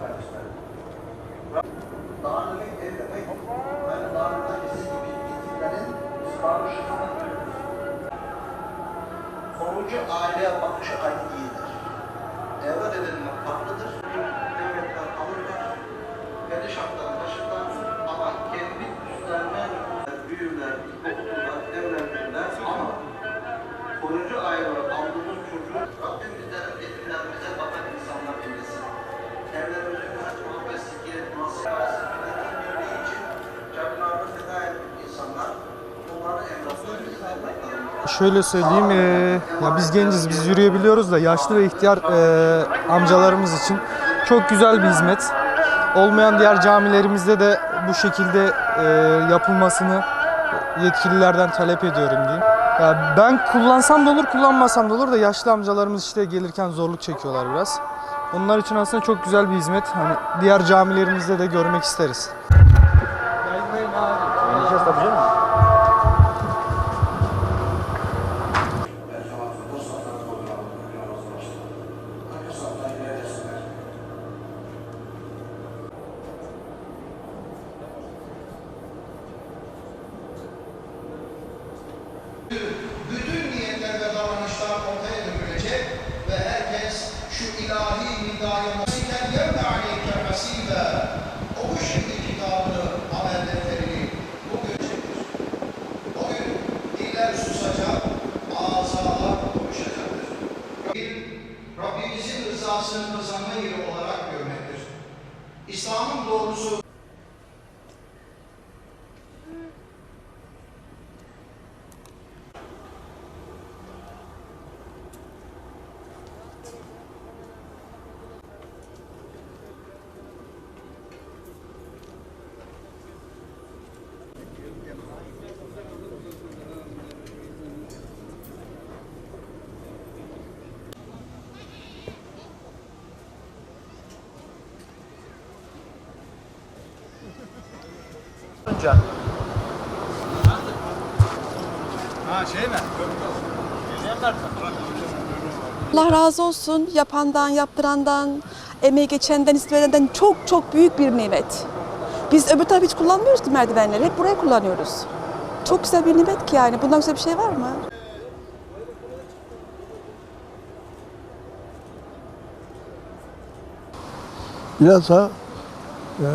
kardeşler. Darlık ev demek, aynı darlıkta kesin gibi bitkilerin ısrarışını Korucu aile bakışı ait değildir. Evlat edilmek haklıdır. Devletler alırlar, perişanlar Şöyle söyleyeyim, eee, ya biz genciz, biz yürüyebiliyoruz da yaşlı ve ihtiyar eee, amcalarımız için çok güzel bir hizmet. Olmayan diğer camilerimizde de bu şekilde eee, yapılmasını yetkililerden talep ediyorum diyeyim. Ya ben kullansam da olur, kullanmasam da olur da yaşlı amcalarımız işte gelirken zorluk çekiyorlar biraz. Onlar için aslında çok güzel bir hizmet. Hani diğer camilerimizde de görmek isteriz. İlahi nidaya nasiken yevme aleyke hasibe o bu şimdi kitabını, amel defterini bugün çektir. O gün diller susacak, ağzalar konuşacaktır. Rabbimizin rızasını kazanma yeri olarak görmektir. İslam'ın doğrusu Allah razı olsun yapandan, yaptırandan, emeği geçenden, istemeden çok çok büyük bir nimet. Biz öbür tarafı hiç kullanmıyoruz ki merdivenleri. Hep burayı kullanıyoruz. Çok güzel bir nimet ki yani. Bundan güzel bir şey var mı? Bilhassa e,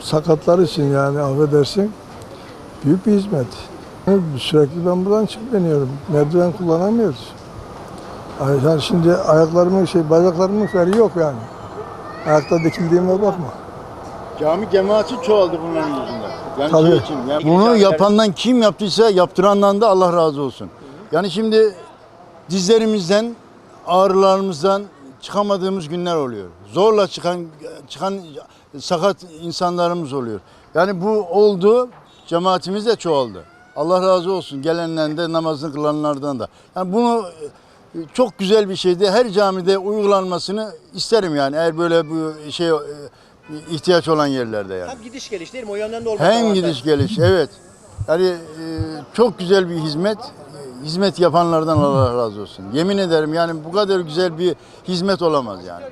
sakatlar için yani affedersin büyük bir hizmet. Sürekli ben buradan çıkıp iniyorum. Merdiven kullanamıyoruz. Yani şimdi ayaklarımın şey bacaklarımın feri yok yani. Ayakta dikildiğime bakma. Cami cemaati çoğaldı bunların yüzünden. Yani Tabii. şey için. Yani bunu yapandan kim yaptıysa yaptırandan da Allah razı olsun. Yani şimdi dizlerimizden, ağrılarımızdan çıkamadığımız günler oluyor. Zorla çıkan çıkan sakat insanlarımız oluyor. Yani bu oldu, cemaatimiz de çoğaldı. Allah razı olsun gelenlerden de namazını kılanlardan da. Yani bunu e, çok güzel bir şeydi. Her camide uygulanmasını isterim yani eğer böyle bu şey e, ihtiyaç olan yerlerde yani. Hem gidiş geliş değil mi? O yönden de olmak Hem gidiş geliş evet. Yani e, çok güzel bir hizmet. Hizmet yapanlardan Allah razı olsun. Yemin ederim yani bu kadar güzel bir hizmet olamaz yani.